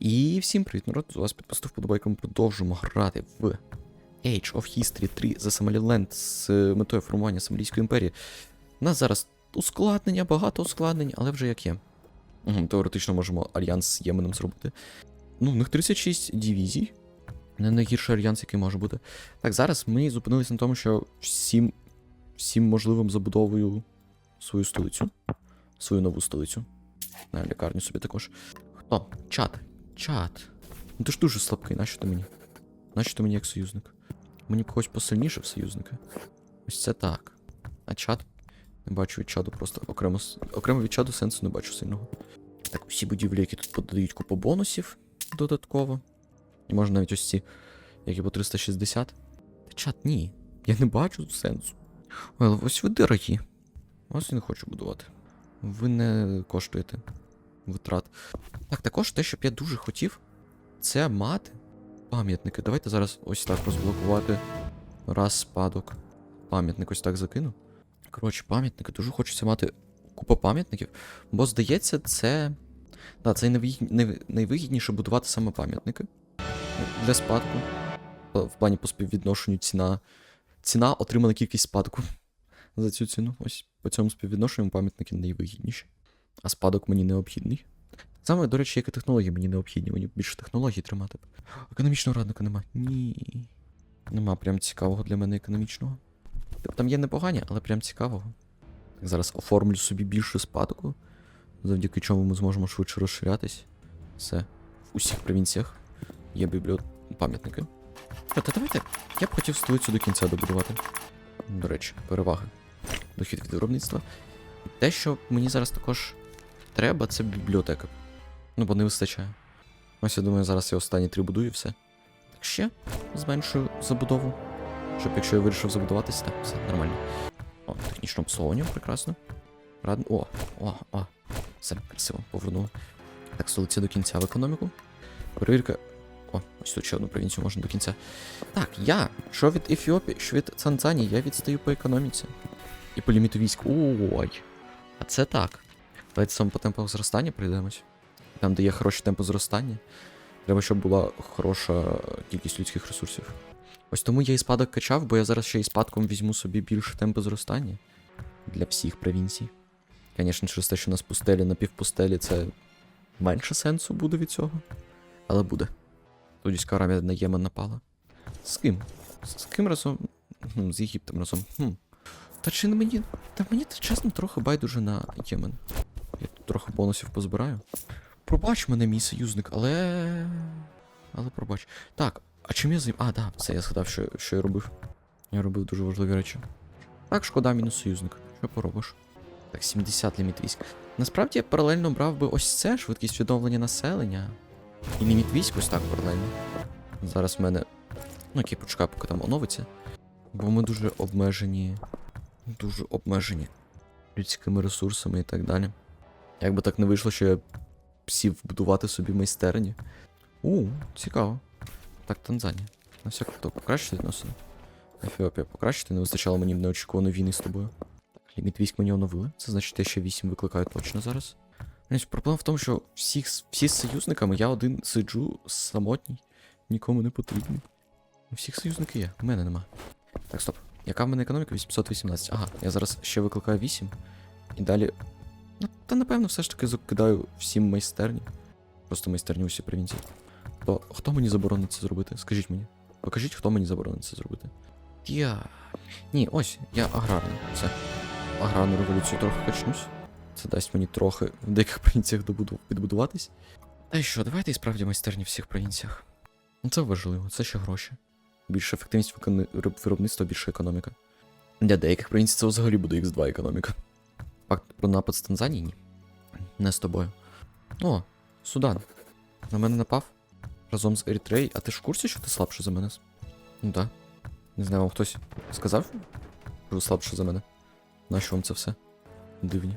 І всім привіт, народ! З вас підписав вподобайком. Продовжуємо грати в Age of History 3 The Somaliland з метою формування Сомалійської імперії. У нас зараз ускладнення, багато ускладнень, але вже як є. Угу, теоретично можемо альянс з Єменом зробити. Ну, в них 36 дивізій. Не найгірший альянс, який може бути. Так, зараз ми зупинилися на тому, що всім, всім можливим забудовую свою столицю. Свою нову столицю. На лікарню собі також. Хто? Чат. Чат. Ну ти ж дуже слабкий, нащо ти мені? Нащо ти мені як союзник? Мені б когось посильніше в союзника. Ось це так. А чат. Не бачу від чаду просто окремо, окремо від чаду сенсу не бачу сильного. Так, усі будівлі, які тут подають купу бонусів додатково. І можна навіть ось ці, які по 360. Та чат, ні. Я не бачу сенсу. Ой, але ось ви дорогі. Вас я не хочу будувати. Ви не коштуєте витрат. Так, також те, що б я дуже хотів, це мати пам'ятники. Давайте зараз ось так розблокувати. Раз спадок. Пам'ятник ось так закину. Коротше, пам'ятники. Дуже хочеться мати купу пам'ятників, бо здається, це. Да, це найвигідніше будувати саме пам'ятники для спадку. Е, В плані по співвідношенню ціна. Ціна отримана кількість спадку за цю ціну. Ось по цьому співвідношенню пам'ятники найвигідніші. А спадок мені необхідний. Само, до речі, як і технології мені необхідні. Мені більше технологій тримати. Економічного радника нема. Ні. Нема прям цікавого для мене економічного. Тобто там є непогані, але прям цікавого. Так, зараз оформлю собі більше спадку, завдяки чому ми зможемо швидше розширятись. Все. В усіх провінціях є бібліот... пам'ятники. Та давайте. Я б хотів столицю до кінця добудувати. До речі, переваги. Дохід від виробництва. Те, що мені зараз також треба, це бібліотека. Ну, бо не вистачає. Ось я думаю, зараз я останні три будую і все. Так ще зменшую забудову. Щоб якщо я вирішив забудуватися, так, все нормально. О, технічне обслуговування, прекрасно. Рад... О, о, о. Все, красиво, повернуло. Так, столиця до кінця в економіку. Перевірка. О, ось тут ще одну провінцію можна до кінця. Так, я, що від Ефіопії, що від Танзанії, я відстаю по економіці. І по ліміту військ. Ой. А це так. Давайте саме по темпах зростання пройдемось. Там, де є хороші темпи зростання. Треба, щоб була хороша кількість людських ресурсів. Ось тому я і спадок качав, бо я зараз ще і спадком візьму собі більше темпи зростання для всіх провінцій. Звісно, через те, що у нас пустелі на півпустелі, це менше сенсу буде від цього. Але буде. Саудівська Аравія на Ємен напала. З ким? З ким разом? Хм, З Єгиптом разом. Хм. Та чи не мені. Та мені чесно трохи байдуже на Ємен. Я тут трохи бонусів позбираю. Пробач мене, мій союзник, але. Але пробач. Так, а чим я займ. А, да, це я згадав, що, що я робив. Я робив дуже важливі речі. Так, шкода, мінус союзник. Що поробиш? Так, 70 ліміт військ. Насправді я паралельно брав би ось це, швидкість відновлення населення. І ліміт військ ось так паралельно. Зараз в мене. Ну, окей, почекаю, поки там оновиться. Бо ми дуже обмежені. Дуже обмежені людськими ресурсами і так далі. Як би так не вийшло, що я сів будувати собі майстерні. У, цікаво. Так, Танзанія. На всяк хто покращити відносини. Ефіопія покращити, не вистачало мені в неочікуваної війни з тобою. Ліміт військ мені оновили. Це значить, я ще 8 викликаю точно зараз. Проблема в тому, що всіх, всі з союзниками я один сиджу самотній, нікому не потрібний. У всіх союзники є, в мене нема. Так, стоп. Яка в мене економіка? 818. Ага, я зараз ще викликаю 8. І далі. Та напевно, все ж таки закидаю всім майстерні. Просто майстерні усі провінції. То хто мені заборонить це зробити? Скажіть мені. Покажіть, хто мені заборонить це зробити. Я. Ні, ось, я аграрний. Все. Аграрну революцію трохи качнусь. Це дасть мені трохи в деяких провінціях добуду... підбудуватись. Та й що, давайте і справді майстерні в всіх провінціях. Ну це важливо, це ще гроші. Більша ефективність викони- виробництва, більша економіка. Для деяких провінцій це взагалі буде X2 економіка. Факт про напад з Танзанії ні. Не з тобою. О, Судан. На мене напав. Разом з Ерітреєю. А ти ж в курсі, що ти слабше за мене? Ну так. Не знаю, вам хтось сказав, що ви слабше за мене? Нащо вам це все? Дивні.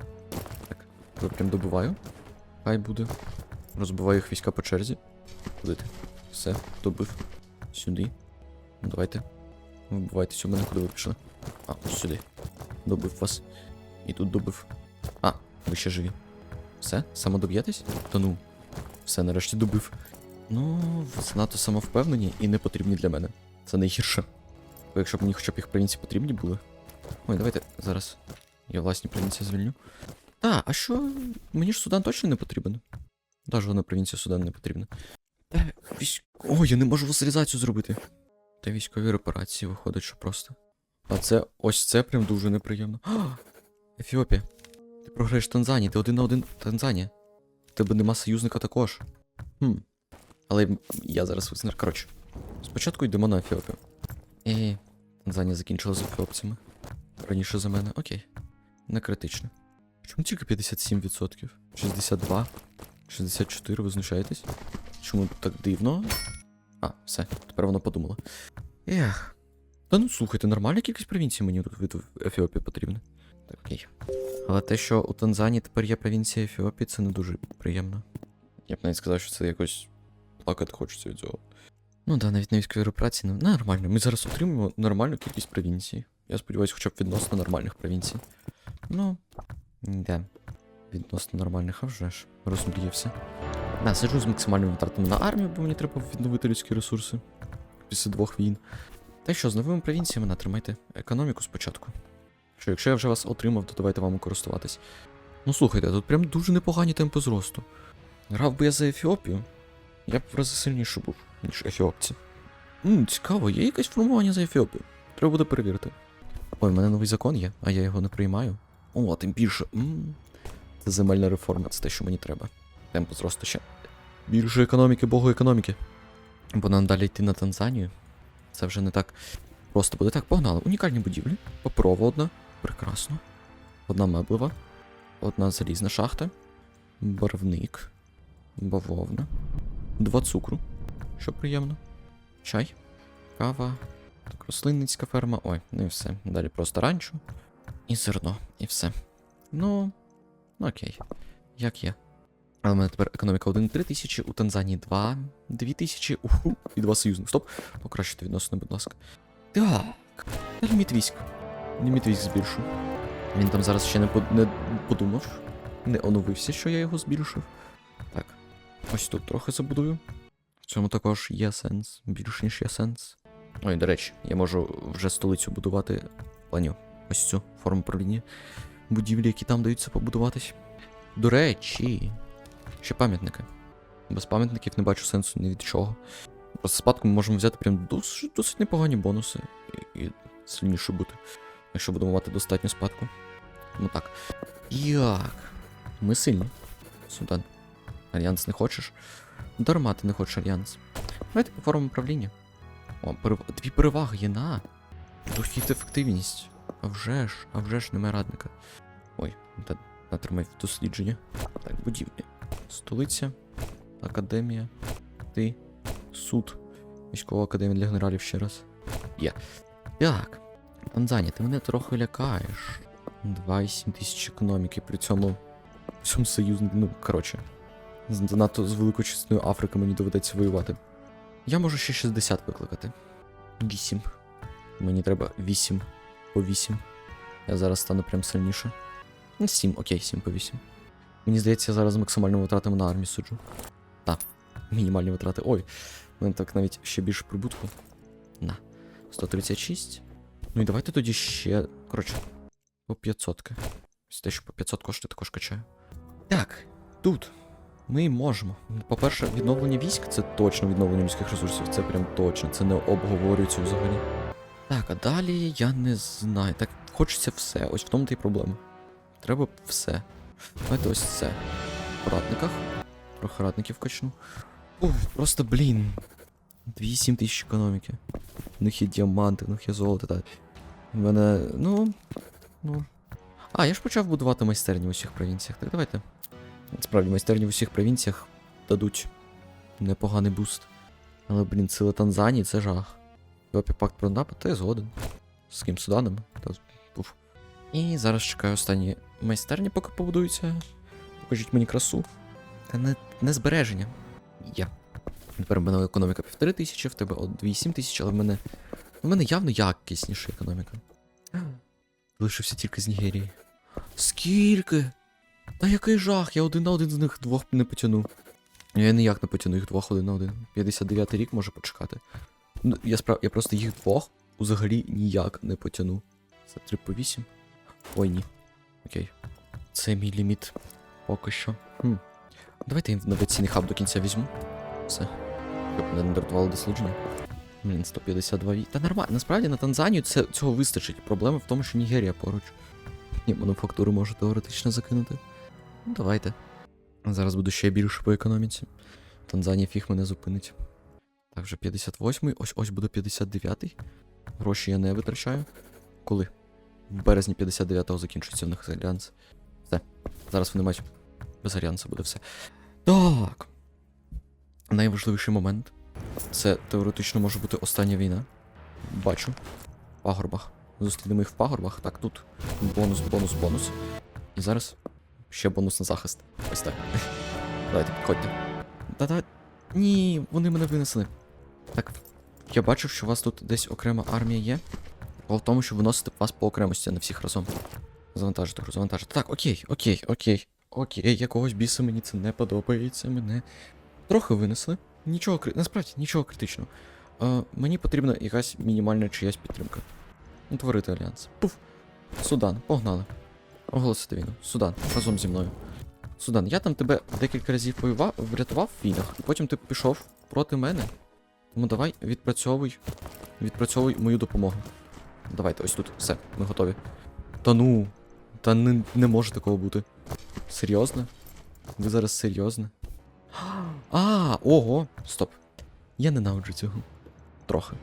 Так, я прям добиваю. Хай буде. Розбиваю їх війська по черзі. Куди ти? Все, добив. Сюди. Ну давайте. Вбивайтесь у мене, куди ви пішли. А, ось сюди. Добив вас. І тут добив. А, ви ще живі. Все? Самодоб'єтесь? Та ну. Все, нарешті добив. Ну, занадто самовпевнені і не потрібні для мене. Це найгірше. Бо якщо б мені хоча б їх провінції потрібні були. Ой, давайте зараз. Я власні провінції звільню. Та, а що? Мені ж Судан точно не потрібен. Та жодна провінція Судан не потрібна. Та військ... Ой, я не можу васалізацію зробити. Та військові репарації виходить, що просто. А це ось це прям дуже неприємно. Ефіопія. Ти програєш Танзанії, ти один на один Танзанія. В тебе нема союзника також. Хм. Але я зараз визнаю. Коротше. Спочатку йдемо на Ефіопію. І Танзанія закінчила з ефіопцями. Раніше за мене. Окей. Не критично. Чому тільки 57%? 62? 64, ви знущаєтесь? Чому так дивно? А, все, тепер воно подумало. Ех. Та ну слухайте, нормальна кількість провінцій мені тут від Ефіопії потрібна. Окей. Але те, що у Танзанії тепер є провінція Ефіопії, це не дуже приємно. Я б навіть сказав, що це якось плакати хочеться від цього. Ну да, навіть на військовій репрації ну, нормально. Ми зараз отримуємо нормальну кількість провінцій. Я сподіваюся, хоча б відносно нормальних провінцій. Ну, да. Відносно нормальних, а вже ж. Розмріявся. Да, сиджу з максимальними витратами на армію, бо мені треба відновити людські ресурси. Після двох війн. Та що, з новими провінціями натримайте економіку спочатку. Що, якщо я вже вас отримав, то давайте вам користуватись. Ну слухайте, тут прям дуже непогані темпи зросту. Грав би я за Ефіопію, я б в рази сильніше був, ніж ефіопці. Ммм, цікаво, є якесь формування за Ефіопію. Треба буде перевірити. Ой, в мене новий закон є, а я його не приймаю. О, тим більше. Ммм. Це земельна реформа, це те, що мені треба. Темпу зросту ще. Більше економіки, богу економіки. Бо нам далі йти на Танзанію. Це вже не так просто буде. Так, погнали. Унікальні будівлі. Паперова одна. Прекрасно. Одна меблева. Одна залізна шахта. Барвник. Бавовна. Два цукру. Що приємно. Чай. Кава. Так, рослинницька ферма. Ой, ну і все. Далі просто ранчо. І зерно. І все. Ну. Ну окей. Як є. Але в мене тепер економіка 1,3 тисячі, у Танзанії 2, 2 тисячі, уху, і два союзних. Стоп. Покращити відносини, будь ласка. Так. Ліміт військ. Ліміт військ збільшу. Він там зараз ще не, под... не подумав. Не оновився, що я його збільшив. Так. Ось тут трохи забудую. В цьому також є сенс. Більш ніж є сенс. Ой, до речі, я можу вже столицю будувати. Планю. Ось цю форму правління. Будівлі, які там даються побудуватись. До речі, ще пам'ятники. Без пам'ятників не бачу сенсу ні від чого. Просто спадку ми можемо взяти прям досить, досить непогані бонуси і, і сильніше бути, якщо будемо мати достатньо спадку. Ну так. Як? Ми сильні. Судан. Альянс не хочеш? Дарма ти не хочеш альянс. Давайте по формам управління. О, перев... дві переваги є на. Дохід ефективність. А вже ж, а вже ж немає радника. Ой, та натримай дослідження. Так, будівлі. Столиця, академія, ти, суд, військова академія для генералів ще раз. Є. Так. Танзанія, ти мене трохи лякаєш. 2,7 тисяч економіки, при цьому. В цьому союзник, ну, коротше. Занадто з великою частиною Африки мені доведеться воювати. Я можу ще 60 викликати. 8. Мені треба 8 по 8. Я зараз стану прям сильніше. Ну, 7, окей, 7 по 8. Мені здається, я зараз з максимальними витратами на армію суджу. Так, мінімальні витрати. Ой, мене так навіть ще більше прибутку. На. 136. Ну і давайте тоді ще. Коротше, по 500. Ось те, що по 500 коштує, також качаю. Так, тут. Ми можемо. По-перше, відновлення військ це точно відновлення людських ресурсів. Це прям точно. Це не обговорюється взагалі. Так, а далі я не знаю. Так, хочеться все. Ось в тому та й проблема. Треба все. Давайте ось це. В радниках. Трохи радників качну. Ух, просто блін. 2,7 тисяч економіки. У них є діаманти, у них є золото, так. У мене. Ну. Ну. А, я ж почав будувати майстерні в усіх провінціях. Так давайте. Справді, майстерні в усіх провінціях дадуть непоганий буст. Але, блін, сила Танзанії це жах. Йопі пакт про напад, та я згоден. З ким Суданом? Та пуф. І зараз чекаю останні майстерні, поки побудуються. Покажіть мені красу. Та не, не збереження. Я. Тепер в мене економіка півтори тисячі, в тебе от 2,7 тисяч, але в мене. В мене явно якісніша економіка. Лишився тільки з Нігерії. Скільки? Та який жах, я один на один з них двох не потягну. Я ніяк не потягну їх двох один на один. 59 й рік може почекати. Ну, я справ... я просто їх двох взагалі ніяк не потягну. Це 3 по 8. Ой, ні. Окей. Це мій ліміт поки що. Хм. Давайте я інноваційний хаб до кінця візьму. Все. Щоб не дратувало дослідження. Блін, 152 вій. Та нормально, насправді на Танзанію це, цього вистачить. Проблема в тому, що Нігерія поруч. І мануфактуру можу теоретично закинути. Ну, давайте. Зараз буду ще більше по економіці. Танзанія фіг мене зупинить. Так, вже 58-й, ось ось буде 59-й. Гроші я не витрачаю. Коли? В березні 59-го закінчується в них альянс. Все. Зараз вони мають. Без альянсу буде все. Так. Найважливіший момент. Це теоретично може бути остання війна. Бачу. В пагорбах. Зустрінемо їх в пагорбах. Так, тут бонус, бонус, бонус. І зараз ще бонус на захист. Ось так. Давайте, підходьте. Та-та. Ні, вони мене винесли. Так. Я бачив, що у вас тут десь окрема армія є. Бо в тому, що виносите вас по окремості, а не всіх разом. Завантажити, гру, завантажити. Так, окей, окей, окей. Окей, якогось біса мені це не подобається. Мене трохи винесли. Нічого насправді нічого критичного. Е, мені потрібна якась мінімальна чиясь підтримка. Утворити альянс. Пуф. Судан, погнали. Оголосити війну. Судан, разом зі мною. Судан, я там тебе декілька разів воював, врятував в війнах, потім ти пішов проти мене. Тому давай відпрацьовуй. Відпрацьовуй мою допомогу. Давайте, ось тут, все, ми готові. Та ну. Та не, не може такого бути. Серйозно? Ви зараз серйозно? А, ого, стоп. Я ненавиджу цього. Трохи.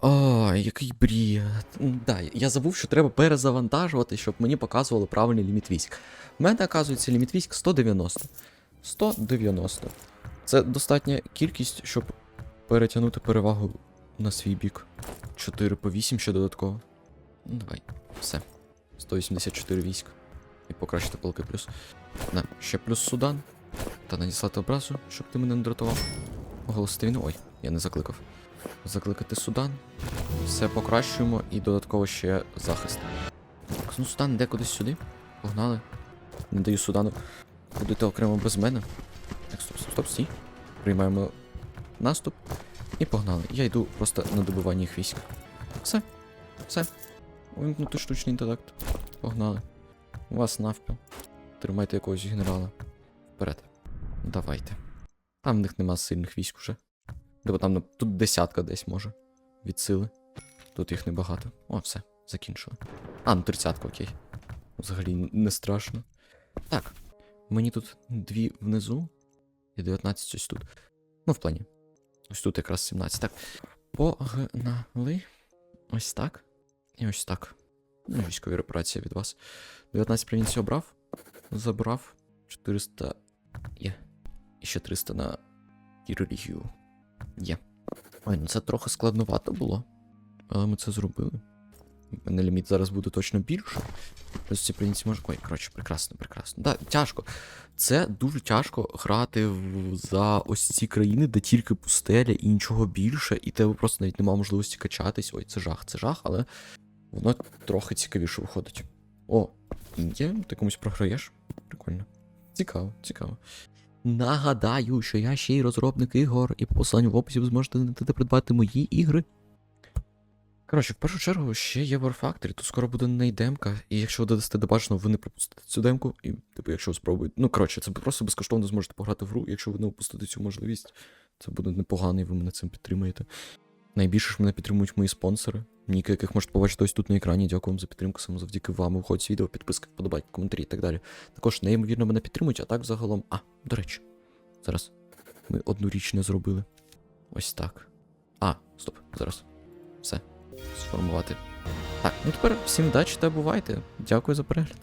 Ой, який бред. Да, я забув, що треба перезавантажувати, щоб мені показували правильний ліміт військ. У мене, оказується, ліміт військ 190. 190. Це достатня кількість, щоб перетягнути перевагу на свій бік. 4 по 8 ще додатково. Ну, давай, все. 184 військ. І покращити полки плюс. На, ще плюс Судан. Та надіслати образу, щоб ти мене не дратував. Оголосити війну. Ой, я не закликав. Закликати Судан. Все покращуємо і додатково ще захист. Так, ну Судан йде кудись сюди. Погнали. Не даю Судану. Будете окремо без мене. Так, стоп, стоп, стоп, стій. Приймаємо наступ. І погнали. Я йду просто на добивання їх військ. Все. Все. Увімкнути штучний інтелект. Погнали. У вас навпіл. Тримайте якогось генерала. Вперед. Давайте. Там в них нема сильних військ уже. Бо там ну, тут десятка десь може. Від сили. Тут їх небагато. О, все, закінчили. А, ну тридцятка, окей. Взагалі не страшно. Так. Мені тут дві внизу. І 19 ось тут. Ну, в плані. Ось тут якраз 17. Так. Погнали. Ось так. І ось так. Ну, військові репарації від вас. 19 провінцій обрав. Забрав. 400 є. І ще 300 на релігію. Є. Ой, ну це трохи складновато було. Але ми це зробили. У мене ліміт зараз буде точно більше. Плюс ці провінції може. Ой, коротше, прекрасно, прекрасно. Да, тяжко. Це дуже тяжко грати в... за ось ці країни, де тільки пустеля і нічого більше, і тебе просто навіть немає можливості качатись. Ой, це жах, це жах, але воно трохи цікавіше виходить. О, Індія, ти комусь програєш? Прикольно. Цікаво, цікаво. Нагадаю, що я ще й розробник ігор, і по посиланню в описі ви зможете придбати мої ігри. Коротше, в першу чергу ще є War Factory, тут скоро буде нейдемка, і якщо ви додасте до бажаного, ви не пропустите цю демку, і, типу, якщо ви спробуєте. Ну, коротше, це просто безкоштовно зможете пограти в гру, якщо ви не опустите цю можливість, це буде непогано, і ви мене цим підтримаєте. Найбільше ж мене підтримують мої спонсори, ніки, яких можете побачити ось тут на екрані. Дякую вам за підтримку, саме завдяки вам виходить відео, підписки, вподобайки, коментарі і так далі. Також неймовірно мене підтримують, а так загалом. А, до речі, зараз ми одну річ не зробили. Ось так. А, стоп, зараз. Все. Сформувати. Так, ну тепер всім удачі та бувайте. Дякую за перегляд.